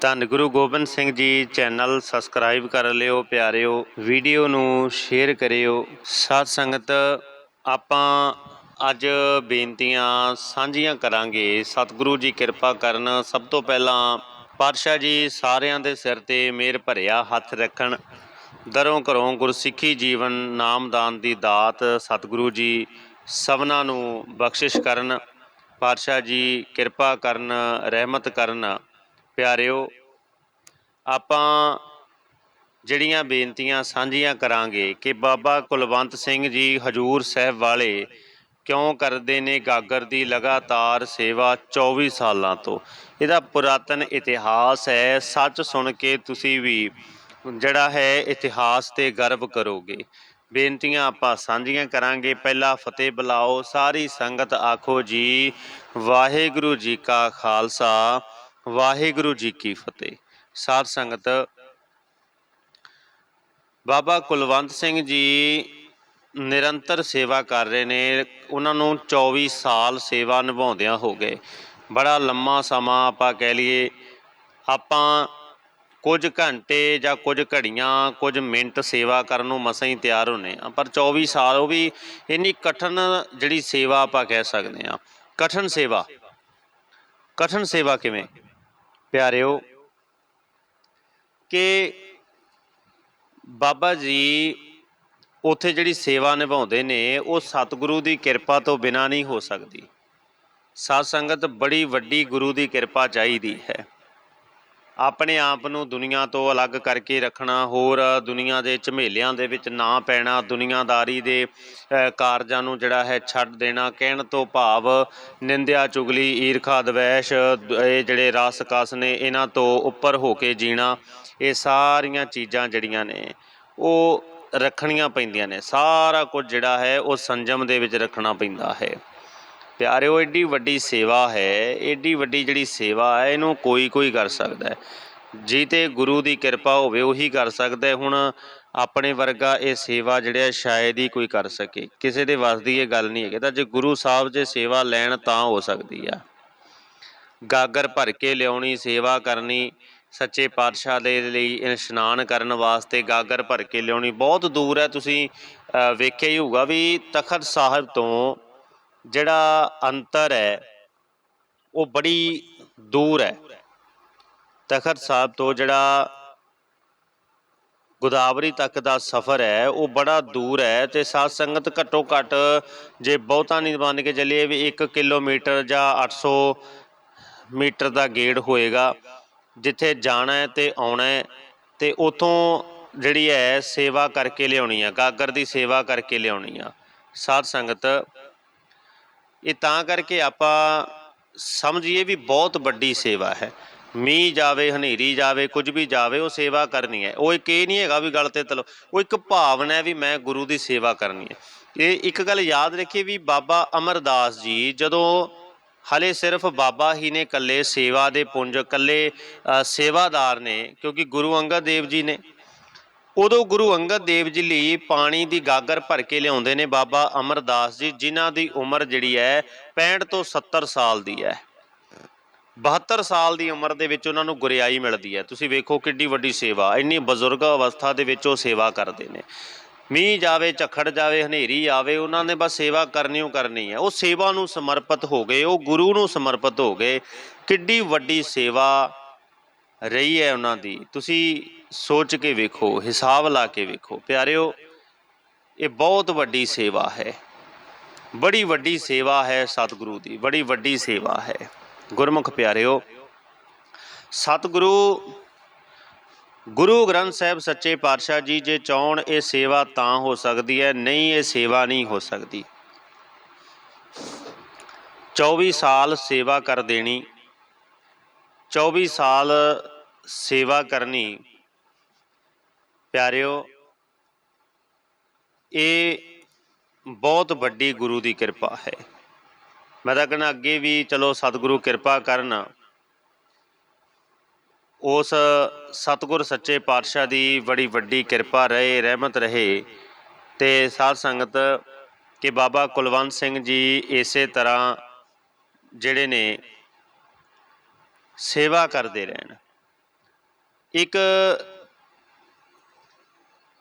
ਧੰਨ Guru Gobind Singh ji channel subscribe ਕਰ ਲਿਓ, ਪਿਆਰਿਓ। ਵੀਡੀਓ ਨੂੰ ਸ਼ੇਅਰ ਕਰਿਓ। ਸਾਧ ਸੰਗਤ, ਆਪਾਂ ਅੱਜ ਬੇਨਤੀਆਂ ਸਾਂਝੀਆਂ ਕਰਾਂਗੇ। ਸਤਿਗੁਰੂ ਜੀ ਕਿਰਪਾ ਕਰਨ ਸਭ ਤੋਂ ਪਹਿਲਾਂ ਪਾਤਸ਼ਾਹ ਜੀ ਸਾਰਿਆਂ ਦੇ ਸਿਰ ਤੇ ਮੇਰ ਭਰਿਆ ਹੱਥ ਰੱਖਣ। ਦਰੋਂ ਘਰੋਂ ਗੁਰਸਿੱਖੀ ਜੀਵਨ ਨਾਮਦਾਨ ਦੀ ਦਾਤ ਸਤਿਗੁਰੂ ਜੀ ਸਭਨਾਂ ਨੂੰ ਬਖਸ਼ਿਸ਼ ਕਰਨ। ਪਾਤਸ਼ਾਹ ਜੀ ਕਿਰਪਾ ਕਰਨ, ਰਹਿਮਤ ਕਰਨ। ਪਿਆਰਿਓ, ਆਪਾਂ ਜਿਹੜੀਆਂ ਬੇਨਤੀਆਂ ਸਾਂਝੀਆਂ ਕਰਾਂਗੇ ਕਿ ਬਾਬਾ ਕੁਲਵੰਤ ਸਿੰਘ ਜੀ ਹਜੂਰ ਸਾਹਿਬ ਵਾਲੇ ਕਿਉਂ ਕਰਦੇ ਨੇ ਗਾਗਰ ਦੀ ਲਗਾਤਾਰ ਸੇਵਾ 24 ਸਾਲਾਂ ਤੋਂ? ਇਹਦਾ ਪੁਰਾਤਨ ਇਤਿਹਾਸ ਹੈ, ਸੱਚ ਸੁਣ ਕੇ ਤੁਸੀਂ ਵੀ ਜਿਹੜਾ ਹੈ ਇਤਿਹਾਸ ਤੇ ਗਰਵ ਕਰੋਗੇ। ਬੇਨਤੀਆਂ ਆਪਾਂ ਸਾਂਝੀਆਂ ਕਰਾਂਗੇ। ਪਹਿਲਾ ਫਤਿਹ ਬੁਲਾਓ, ਸਾਰੀ ਸੰਗਤ ਆਖੋ ਜੀ, ਵਾਹਿਗੁਰੂ ਜੀ ਕਾ ਖਾਲਸਾ। ਵਾਹਿਗੁਰੂ ਜੀ ਕੀ ਫਤਿਹ। ਸਾਧ ਸੰਗਤ, ਬਾਬਾ ਕੁਲਵੰਤ ਸਿੰਘ ਜੀ ਨਿਰੰਤਰ ਸੇਵਾ ਕਰ ਰਹੇ ਨੇ। ਉਹਨਾਂ ਨੂੰ 24 ਸਾਲ ਸੇਵਾ ਨਿਭਾਉਂਦਿਆਂ ਹੋ ਗਏ। ਬੜਾ ਲੰਮਾ ਸਮਾਂ ਆਪਾਂ ਕਹਿ ਲਈਏ, ਆਪਾਂ ਕੁਝ ਘੰਟੇ ਜਾਂ ਕੁਝ ਘੜੀਆਂ, ਕੁਝ ਮਿੰਟ ਸੇਵਾ ਕਰਨ ਨੂੰ ਮਸਾਂ ਹੀ ਤਿਆਰ ਹੁੰਨੇ ਆ ਪਰ 24 ਸਾਲ ਉਹ ਵੀ ਇੰਨੀ ਕਠਨ ਜਿਹੜੀ ਸੇਵਾ ਆਪਾਂ ਕਹਿ ਸਕਦੇ ਆ ਕਠਨ ਸੇਵਾ। ਕਠਨ ਸੇਵਾ ਕਿਵੇਂ? ਪਿਆਰਿਓ, ਕਿ ਬਾਬਾ ਜੀ ਉੱਥੇ ਜਿਹੜੀ ਸੇਵਾ ਨਿਭਾਉਂਦੇ ਨੇ, ਉਹ ਸਤਿਗੁਰੂ ਦੀ ਕਿਰਪਾ ਤੋਂ ਬਿਨਾ ਨਹੀਂ ਹੋ ਸਕਦੀ। ਸਾਧ ਸੰਗਤ ਬੜੀ ਵੱਡੀ ਗੁਰੂ ਦੀ ਕਿਰਪਾ ਚਾਹੀਦੀ ਹੈ। ਆਪਣੇ ਆਪ ਨੂੰ ਦੁਨੀਆ ਤੋਂ ਅਲੱਗ ਕਰਕੇ ਰੱਖਣਾ, ਹੋਰ ਦੁਨੀਆ ਦੇ ਝਮੇਲਿਆਂ ਦੇ ਵਿੱਚ ਨਾ ਪੈਣਾ, ਦੁਨੀਆਦਾਰੀ ਦੇ ਕਾਰਜਾਂ ਨੂੰ ਜਿਹੜਾ ਹੈ ਛੱਡ ਦੇਣਾ, ਕਹਿਣ ਤੋਂ ਭਾਵ ਨਿੰਦਿਆ, ਚੁਗਲੀ, ਈਰਖਾ, ਦਵੈਸ਼ ਇਹ ਜਿਹੜੇ ਰਸ ਕਸ ਨੇ, ਇਹਨਾਂ ਤੋਂ ਉੱਪਰ ਹੋ ਕੇ ਜੀਣਾ, ਇਹ ਸਾਰੀਆਂ ਚੀਜ਼ਾਂ ਜਿਹੜੀਆਂ ਨੇ, ਉਹ ਰੱਖਣੀਆਂ ਪੈਂਦੀਆਂ ਨੇ। ਸਾਰਾ ਕੁਝ ਜਿਹੜਾ ਹੈ ਉਹ ਸੰਜਮ ਦੇ ਵਿੱਚ ਰੱਖਣਾ ਪੈਂਦਾ ਹੈ। ਪਿਆਰਿਓ, ਏਡੀ ਵੱਡੀ ਸੇਵਾ ਹੈ, ਏਡੀ ਵੱਡੀ ਜਿਹੜੀ ਸੇਵਾ ਹੈ, ਇਹਨੂੰ ਕੋਈ ਕੋਈ ਕਰ ਸਕਦਾ ਹੈ। ਜੀ ਤੇ ਗੁਰੂ ਦੀ ਕਿਰਪਾ ਹੋਵੇ, ਉਹੀ ਕਰ ਸਕਦਾ ਹੁਣ ਆਪਣੇ ਵਰਗਾ ਇਹ ਸੇਵਾ ਜਿਹੜਾ ਸ਼ਾਇਦ ਹੀ ਕੋਈ ਕਰ ਸਕੇ। ਕਿਸੇ ਦੇ ਵੱਸ ਦੀ ਇਹ ਗੱਲ ਨਹੀਂ ਹੈਗੀ। ਤਾਂ ਜੇ ਗੁਰੂ ਸਾਹਿਬ ਜੇ ਸੇਵਾ ਲੈਣ ਤਾਂ ਹੋ ਸਕਦੀ ਆ। ਗਾਗਰ ਭਰ ਕੇ ਲਿਆਉਣੀ, ਸੇਵਾ ਕਰਨੀ, ਸੱਚੇ ਪਾਤਸ਼ਾਹ ਦੇ ਲਈ ਇਸ਼ਨਾਨ ਕਰਨ ਵਾਸਤੇ ਗਾਗਰ ਭਰ ਕੇ ਲਿਆਉਣੀ, ਬਹੁਤ ਦੂਰ ਹੈ। ਤੁਸੀਂ ਵੇਖਿਆ ਹੀ ਹੋਊਗਾ ਵੀ ਤਖਤ ਸਾਹਿਬ ਤੋਂ ਜਿਹੜਾ ਅੰਤਰ ਹੈ, ਉਹ ਬੜੀ ਦੂਰ ਹੈ। ਤਖਤ ਸਾਹਿਬ ਤੋਂ ਜਿਹੜਾ ਗੋਦਾਵਰੀ ਤੱਕ ਦਾ ਸਫ਼ਰ ਹੈ, ਉਹ ਬੜਾ ਦੂਰ ਹੈ ਤੇ ਸਾਧ ਸੰਗਤ ਘੱਟੋ ਘੱਟ ਜੇ ਬਹੁਤਾ ਨਹੀਂ ਮੰਨ ਕੇ ਚੱਲੀਏ ਵੀ 1 ਕਿਲੋਮੀਟਰ ਜਾਂ 800 ਮੀਟਰ ਦਾ ਗੇੜ ਹੋਏਗਾ, ਜਿੱਥੇ ਜਾਣਾ ਹੈ ਤੇ ਆਉਣਾ ਹੈ ਤੇ ਉਥੋਂ ਜਿਹੜੀ ਹੈ ਸੇਵਾ ਕਰਕੇ ਲਿਆਉਣੀ ਆ, ਗਾਗਰ ਦੀ ਸੇਵਾ ਕਰਕੇ ਲਿਆਉਣੀ ਆ। ਸਾਧ ਸੰਗਤ ਇਹ ਤਾਂ ਕਰਕੇ ਆਪਾਂ ਸਮਝੀਏ ਵੀ ਬਹੁਤ ਵੱਡੀ ਸੇਵਾ ਹੈ। ਮੀਂਹ ਜਾਵੇ, ਹਨੇਰੀ ਜਾਵੇ, ਕੁਝ ਵੀ ਜਾਵੇ, ਉਹ ਸੇਵਾ ਕਰਨੀ ਹੈ। ਉਹ ਇੱਕ ਇਹ ਨਹੀਂ ਹੈਗਾ ਵੀ ਗੱਲ ਤੇ ਤਲੋ, ਉਹ ਇੱਕ ਭਾਵਨਾ ਹੈ ਵੀ ਮੈਂ ਗੁਰੂ ਦੀ ਸੇਵਾ ਕਰਨੀ ਹੈ। ਇਹ ਇੱਕ ਗੱਲ ਯਾਦ ਰੱਖੀਏ ਵੀ ਬਾਬਾ ਅਮਰਦਾਸ ਜੀ ਜਦੋਂ ਹਲੇ ਸਿਰਫ ਬਾਬਾ ਹੀ ਨੇ ਇਕੱਲੇ ਸੇਵਾ ਦੇ ਪੁੰਜ, ਇਕੱਲੇ ਸੇਵਾਦਾਰ ਨੇ, ਕਿਉਂਕਿ ਗੁਰੂ ਅੰਗਦ ਦੇਵ ਜੀ ਨੇ ਉਦੋਂ ਗੁਰੂ ਅੰਗਦ ਦੇਵ ਜੀ ਲਈ ਪਾਣੀ ਦੀ ਗਾਗਰ ਭਰ ਕੇ ਲਿਆਉਂਦੇ ਨੇ ਬਾਬਾ ਅਮਰਦਾਸ ਜੀ, ਜਿਨ੍ਹਾਂ ਦੀ ਉਮਰ ਜਿਹੜੀ ਹੈ 65 ਤੋਂ 70 ਸਾਲ ਦੀ ਹੈ। 72 ਸਾਲ ਦੀ ਉਮਰ ਦੇ ਵਿੱਚ ਉਹਨਾਂ ਨੂੰ ਗੁਰਿਆਈ ਮਿਲਦੀ ਹੈ। ਤੁਸੀਂ ਵੇਖੋ ਕਿੱਡੀ ਵੱਡੀ ਸੇਵਾ, ਇੰਨੀ ਬਜ਼ੁਰਗ ਅਵਸਥਾ ਦੇ ਵਿੱਚ ਉਹ ਸੇਵਾ ਕਰਦੇ ਨੇ। ਮੀਂਹ ਜਾਵੇ, ਝੱਖੜ ਜਾਵੇ, ਹਨੇਰੀ ਆਵੇ, ਉਹਨਾਂ ਨੇ ਬਸ ਸੇਵਾ ਕਰਨੀ ਓ ਕਰਨੀ ਹੈ। ਉਹ ਸੇਵਾ ਨੂੰ ਸਮਰਪਿਤ ਹੋ ਗਏ, ਉਹ ਗੁਰੂ ਨੂੰ ਸਮਰਪਿਤ ਹੋ ਗਏ। ਕਿੱਡੀ ਵੱਡੀ ਸੇਵਾ ਰਹੀ ਹੈ ਉਹਨਾਂ ਦੀ। ਤੁਸੀਂ ਸੋਚ ਕੇ ਵੇਖੋ, ਹਿਸਾਬ ਲਾ ਕੇ ਵੇਖੋ। ਪਿਆਰਿਓ, ਇਹ ਬਹੁਤ ਵੱਡੀ ਸੇਵਾ ਹੈ। ਬੜੀ ਵੱਡੀ ਸੇਵਾ ਹੈ ਸਤਿਗੁਰੂ ਦੀ, ਬੜੀ ਵੱਡੀ ਸੇਵਾ ਹੈ। ਗੁਰਮੁਖ ਪਿਆਰਿਓ, ਸਤਿਗੁਰੂ, ਗੁਰੂ ਗ੍ਰੰਥ ਸਾਹਿਬ ਸੱਚੇ ਪਾਤਸ਼ਾਹ ਜੀ ਜੇ ਚਾਹਣ ਇਹ ਸੇਵਾ ਤਾਂ ਹੋ ਸਕਦੀ ਹੈ, ਨਹੀਂ ਇਹ ਸੇਵਾ ਨਹੀਂ ਹੋ ਸਕਦੀ। 24 ਸਾਲ ਸੇਵਾ ਕਰ ਦੇਣੀ 24 ਸਾਲ ਸੇਵਾ ਕਰਨੀ ਪਿਆਰਿਓ, ਇਹ ਬਹੁਤ ਵੱਡੀ ਗੁਰੂ ਦੀ ਕਿਰਪਾ ਹੈ। ਮੈਂ ਤਾਂ ਕਹਿੰਦਾ ਅੱਗੇ ਵੀ ਚਲੋ ਸਤਿਗੁਰੂ ਕਿਰਪਾ ਕਰਨ। ਉਸ ਸਤਿਗੁਰ ਸੱਚੇ ਪਾਤਸ਼ਾਹ ਦੀ ਬੜੀ ਵੱਡੀ ਕਿਰਪਾ ਰਹੇ, ਰਹਿਮਤ ਰਹੇ ਤੇ ਸਾਧ ਸੰਗਤ ਕਿ ਬਾਬਾ ਕੁਲਵੰਤ ਸਿੰਘ ਜੀ ਇਸੇ ਤਰ੍ਹਾਂ ਜਿਹੜੇ ਨੇ ਸੇਵਾ ਕਰਦੇ ਰਹਿਣ। ਇੱਕ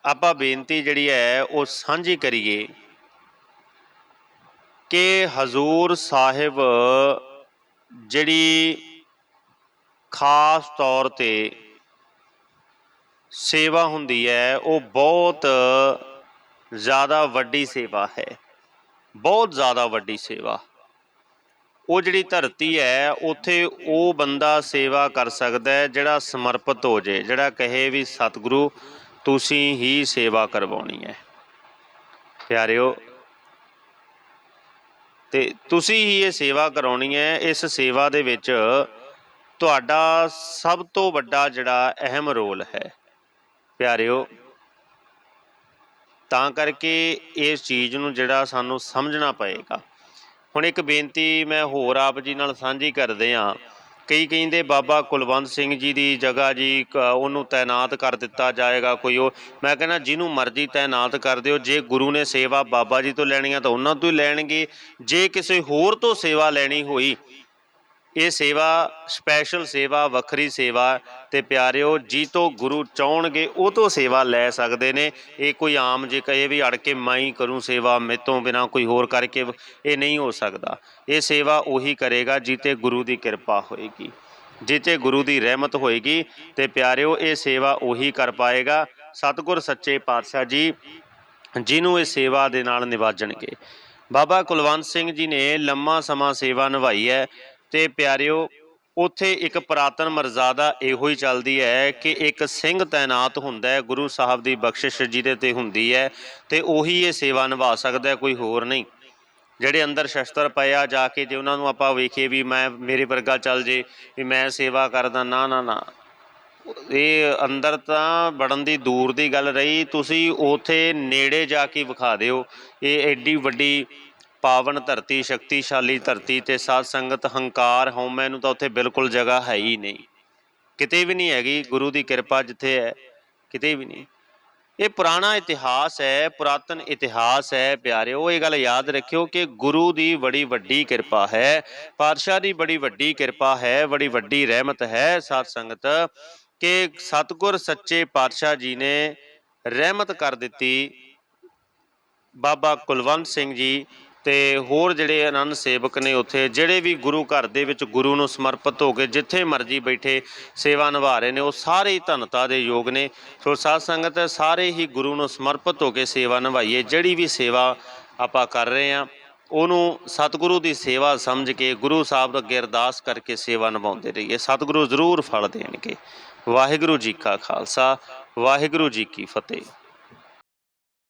ਆਪਾਂ ਬੇਨਤੀ ਜਿਹੜੀ ਹੈ, ਉਹ ਸਾਂਝੀ ਕਰੀਏ ਕਿ ਹਜ਼ੂਰ ਸਾਹਿਬ ਜਿਹੜੀ ਖਾਸ ਤੌਰ ਤੇ ਸੇਵਾ ਹੁੰਦੀ ਹੈ, ਉਹ ਬਹੁਤ ਜ਼ਿਆਦਾ ਵੱਡੀ ਸੇਵਾ ਹੈ। ਬਹੁਤ ਜ਼ਿਆਦਾ ਵੱਡੀ ਸੇਵਾ। ਉਹ ਜਿਹੜੀ ਧਰਤੀ ਹੈ, ਉੱਥੇ ਉਹ ਬੰਦਾ ਸੇਵਾ ਕਰ ਸਕਦਾ ਹੈ, ਜਿਹੜਾ ਸਮਰਪਿਤ ਹੋ ਜੇ ਜਿਹੜਾ ਕਹੇ ਵੀ ਸਤਿਗੁਰੂ ਤੁਸੀਂ ਹੀ ਸੇਵਾ ਕਰਵਾਉਣੀ ਹੈ। ਪਿਆਰਿਓ, ਤੇ ਤੁਸੀਂ ਹੀ ਇਹ ਸੇਵਾ ਕਰਾਉਣੀ ਹੈ, ਇਸ ਸੇਵਾ ਦੇ ਵਿੱਚ ਤੁਹਾਡਾ ਸਭ ਤੋਂ ਵੱਡਾ ਜਿਹੜਾ ਅਹਿਮ ਰੋਲ ਹੈ। ਪਿਆਰਿਓ, ਤਾਂ ਕਰਕੇ ਇਸ ਚੀਜ਼ ਨੂੰ ਜਿਹੜਾ ਸਾਨੂੰ ਸਮਝਣਾ ਪਏਗਾ। ਹੁਣ ਇੱਕ ਬੇਨਤੀ ਮੈਂ ਹੋਰ ਆਪ ਜੀ ਨਾਲ ਸਾਂਝੀ ਕਰਦੇ ਆ ਕਈ ਕਹਿੰਦੇ ਬਾਬਾ ਕੁਲਵੰਤ ਸਿੰਘ ਜੀ ਦੀ ਜਗ੍ਹਾ ਜੀ ਉਹਨੂੰ ਤਾਇਨਾਤ ਕਰ ਦਿੱਤਾ ਜਾਏਗਾ ਕੋਈ ਉਹ। ਮੈਂ ਕਹਿੰਦਾ ਜਿਹਨੂੰ ਮਰਜ਼ੀ ਤਾਇਨਾਤ ਕਰ ਦਿਓ। ਜੇ ਗੁਰੂ ਨੇ ਸੇਵਾ ਬਾਬਾ ਜੀ ਤੋਂ ਲੈਣੀ ਆ ਤਾਂ ਉਹਨਾਂ ਤੋਂ ਹੀ ਲੈਣਗੇ। ਜੇ ਕਿਸੇ ਹੋਰ ਤੋਂ ਸੇਵਾ ਲੈਣੀ ਹੋਈ ਇਹ ਸੇਵਾ ਸਪੈਸ਼ਲ ਸੇਵਾ, ਵੱਖਰੀ ਸੇਵਾ ਤੇ ਪਿਆਰਿਓ, ਜੀ ਤੋਂ ਗੁਰੂ ਚਾਹਣਗੇ, ਉਹ ਤੋਂ ਸੇਵਾ ਲੈ ਸਕਦੇ ਨੇ। ਇਹ ਕੋਈ ਆਮ ਜੇ ਕਹੇ ਵੀ ਅੜ ਕੇ ਮੈਂ ਹੀ ਕਰੂੰ ਸੇਵਾ ਮੇਤੋਂ ਬਿਨਾ ਕੋਈ ਹੋਰ ਕਰਕੇ ਇਹ ਨਹੀਂ ਹੋ ਸਕਦਾ। ਇਹ ਸੇਵਾ ਉਹੀ ਕਰੇਗਾ ਜਿੱਤੇ ਗੁਰੂ ਦੀ ਕਿਰਪਾ ਹੋਏਗੀ ਜਿੱਤੇ ਗੁਰੂ ਦੀ ਰਹਿਮਤ ਹੋਏਗੀ ਤੇ ਪਿਆਰਿਓ, ਇਹ ਸੇਵਾ ਉਹੀ ਕਰ ਪਾਏਗਾ। ਸਤਿਗੁਰ ਸੱਚੇ ਪਾਤਸ਼ਾਹ ਜੀ, ਜਿਹਨੂੰ ਇਹ ਸੇਵਾ ਦੇ ਨਾਲ ਨਿਵਾਜਣਗੇ। ਬਾਬਾ ਕੁਲਵੰਤ ਸਿੰਘ ਜੀ ਨੇ ਲੰਮਾ ਸਮਾਂ ਸੇਵਾ ਨਿਭਾਈ ਹੈ। ਤੇ ਪਿਆਰਿਓ, ਉੱਥੇ ਇੱਕ ਪ੍ਰਾਤਨ ਮਰਜ਼ਾਦਾ ਇਹੋ ਹੀ ਚੱਲਦੀ ਹੈ ਕਿ ਇੱਕ ਸਿੰਘ ਤਾਇਨਾਤ ਹੁੰਦਾ ਹੈ, ਗੁਰੂ ਸਾਹਿਬ ਦੀ ਬਖਸ਼ਿਸ਼ ਜਿਹਦੇ ਤੇ ਹੁੰਦੀ ਹੈ ਤੇ ਉਹੀ ਇਹ ਸੇਵਾ ਨਿਭਾ ਸਕਦਾ ਹੈ, ਕੋਈ ਹੋਰ ਨਹੀਂ। ਜਿਹੜੇ ਅੰਦਰ ਸ਼ਸਤਰ ਪਿਆ ਜਾ ਕੇ ਜੇ ਉਹਨਾਂ ਨੂੰ ਆਪਾਂ ਵੇਖੀਏ ਵੀ ਮੈਂ, ਮੇਰੇ ਵਰਗਾ ਚੱਲ ਜੇ, ਵੀ ਮੈਂ ਸੇਵਾ ਕਰਦਾ, ਨਾ ਨਾ ਨਾ। ਇਹ ਅੰਦਰ ਤਾਂ ਬੜਨ ਦੀ ਦੂਰ ਦੀ ਗੱਲ ਰਹੀ, ਤੁਸੀਂ ਉਥੇ ਨੇੜੇ ਜਾ ਕੇ ਵਿਖਾ ਦਿਓ। ਇਹ ਐਡੀ ਵੱਡੀ ਪਾਵਨ ਧਰਤੀ ਸ਼ਕਤੀਸ਼ਾਲੀ ਧਰਤੀ ਤੇ ਸਾਧ ਸੰਗਤ ਹੰਕਾਰ ਹਉਮੈ ਨੂੰ ਤਾਂ ਉੱਥੇ ਬਿਲਕੁਲ ਜਗ੍ਹਾ ਹੈ ਹੀ ਨਹੀਂ। ਕਿਤੇ ਵੀ ਨਹੀਂ ਹੈਗੀ, ਗੁਰੂ ਦੀ ਕਿਰਪਾ ਜਿੱਥੇ ਹੈ, ਕਿਤੇ ਵੀ ਨਹੀਂ। ਇਹ ਪੁਰਾਣਾ ਇਤਿਹਾਸ ਹੈ, ਪੁਰਾਤਨ ਇਤਿਹਾਸ ਹੈ ਪਿਆਰਿਓ, ਇਹ ਗੱਲ ਯਾਦ ਰੱਖਿਓ ਕਿ ਗੁਰੂ ਦੀ ਬੜੀ ਵੱਡੀ ਕਿਰਪਾ ਹੈ, ਪਾਤਸ਼ਾਹ ਦੀ ਬੜੀ ਵੱਡੀ ਕਿਰਪਾ ਹੈ, ਬੜੀ ਵੱਡੀ ਰਹਿਮਤ ਹੈ ਸਾਧ ਸੰਗਤ, ਕਿ ਸਤਿਗੁਰ ਸੱਚੇ ਪਾਤਸ਼ਾਹ ਜੀ ਨੇ ਰਹਿਮਤ ਕਰ ਦਿੱਤੀ। ਬਾਬਾ ਕੁਲਵੰਤ ਸਿੰਘ ਜੀ ਤੇ ਹੋਰ ਜਿਹੜੇ ਆਨੰਦ ਸੇਵਕ ਨੇ ਉੱਥੇ, ਜਿਹੜੇ ਵੀ ਗੁਰੂ ਘਰ ਦੇ ਵਿੱਚ ਗੁਰੂ ਨੂੰ ਸਮਰਪਿਤ ਹੋ ਕੇ ਜਿੱਥੇ ਮਰਜ਼ੀ ਬੈਠੇ ਸੇਵਾ ਨਿਭਾ ਰਹੇ ਨੇ, ਉਹ ਸਾਰੇ ਹੀ ਧਨਤਾ ਦੇ ਯੋਗ ਨੇ। ਸੋ ਸਾਧ ਸੰਗਤ, ਸਾਰੇ ਹੀ ਗੁਰੂ ਨੂੰ ਸਮਰਪਿਤ ਹੋ ਕੇ ਸੇਵਾ ਨਿਭਾਈਏ, ਜਿਹੜੀ ਵੀ ਸੇਵਾ ਆਪਾਂ ਕਰ ਰਹੇ ਹਾਂ, ਉਹਨੂੰ ਸਤਿਗੁਰੂ ਦੀ ਸੇਵਾ ਸਮਝ ਕੇ, ਗੁਰੂ ਸਾਹਿਬ ਦਾ ਅੱਗੇ ਅਰਦਾਸ ਕਰਕੇ ਸੇਵਾ ਨਿਭਾਉਂਦੇ ਰਹੀਏ। ਸਤਿਗੁਰੂ ਜ਼ਰੂਰ ਫਲ ਦੇਣਗੇ। ਵਾਹਿਗੁਰੂ ਜੀ ਕਾ ਖਾਲਸਾ, ਵਾਹਿਗੁਰੂ ਜੀ ਕੀ ਫਤਿਹ।